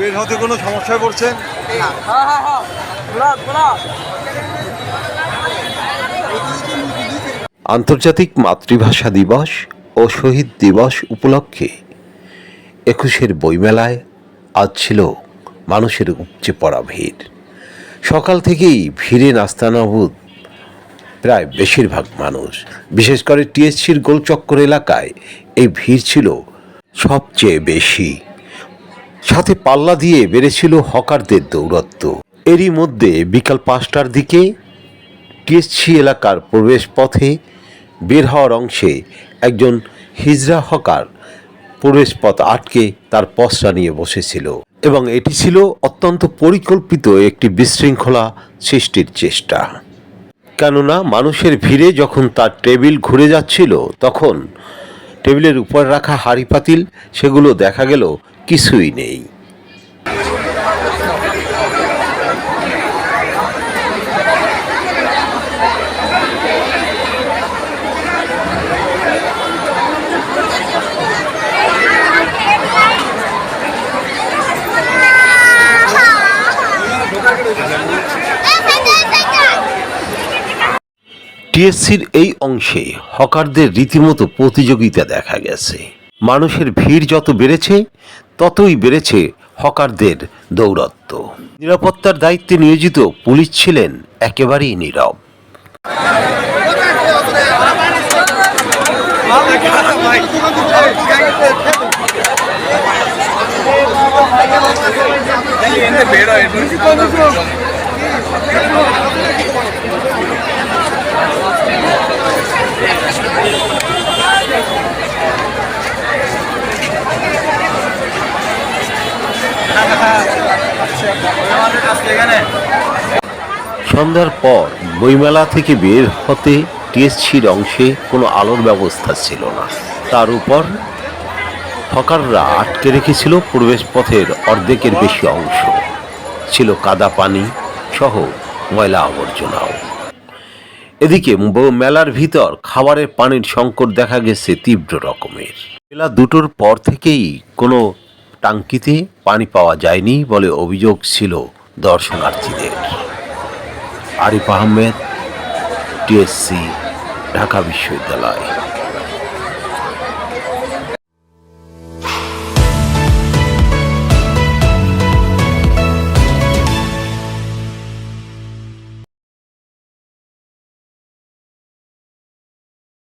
বের হতে কোনো সমস্যায় পড়ছেন? আন্তর্জাতিক মাতৃভাষা দিবস ও শহীদ দিবস উপলক্ষে একুশের বইমেলায় আজ ছিল মানুষের উপচে পড়া ভিড়। সকাল থেকেই ভিড়ে নাস্তানাবুদ প্রায় বেশিরভাগ মানুষ। বিশেষ করে টিএসসির গোলচক্কর এলাকায় এই ভিড় ছিল সবচেয়ে বেশি। সাথে পাল্লা দিয়ে বেড়েছিল হকারদের দৌরত্ব এরই মধ্যে বিকাল পাঁচটার দিকে টিএসসি এলাকার প্রবেশ পথে বের হওয়ার অংশে একজন হিজড়া হকার প্রবেশ পথ আটকে তার পসরা নিয়ে বসেছিল এবং এটি ছিল অত্যন্ত পরিকল্পিত একটি বিশৃঙ্খলা সৃষ্টির চেষ্টা। কেননা মানুষের ভিড়ে যখন তার টেবিল ঘুরে যাচ্ছিল, তখন টেবিলের উপর রাখা হাঁড়ি পাতিল, সেগুলো দেখা গেল কিছুই নেই। টিএসসির এই অংশে হকারদের রীতিমতো প্রতিযোগিতা দেখা গেছে। মানুষের ভিড় যত বেড়েছে ততই বেড়েছে হকারদের দৌরত্ব। নিরাপত্তার দায়িত্বে নিয়োজিত পুলিশ ছিলেন একেবারেই নীরব। সন্ধ্যার পর বইমেলা থেকে বের হতে টিএসসির অংশে কোনো আলোর ব্যবস্থা ছিল না। তার উপর হকাররা আটকে রেখেছিল প্রবেশ পথের অর্ধেকের বেশি অংশ। ছিল কাদা পানি সহ ময়লা আবর্জনাও। এদিকে মেলার ভিতর খাবারের পানির সংকট দেখা গেছে তীব্র রকমের। মেলা দুটোর পর থেকেই কোনো টাঙ্কিতে পানি পাওয়া যায়নি বলে অভিযোগ ছিল দর্শনার্থীদের। আরিফ আহমেদ টিএসসি ঢাকা বিশ্ববিদ্যালয়।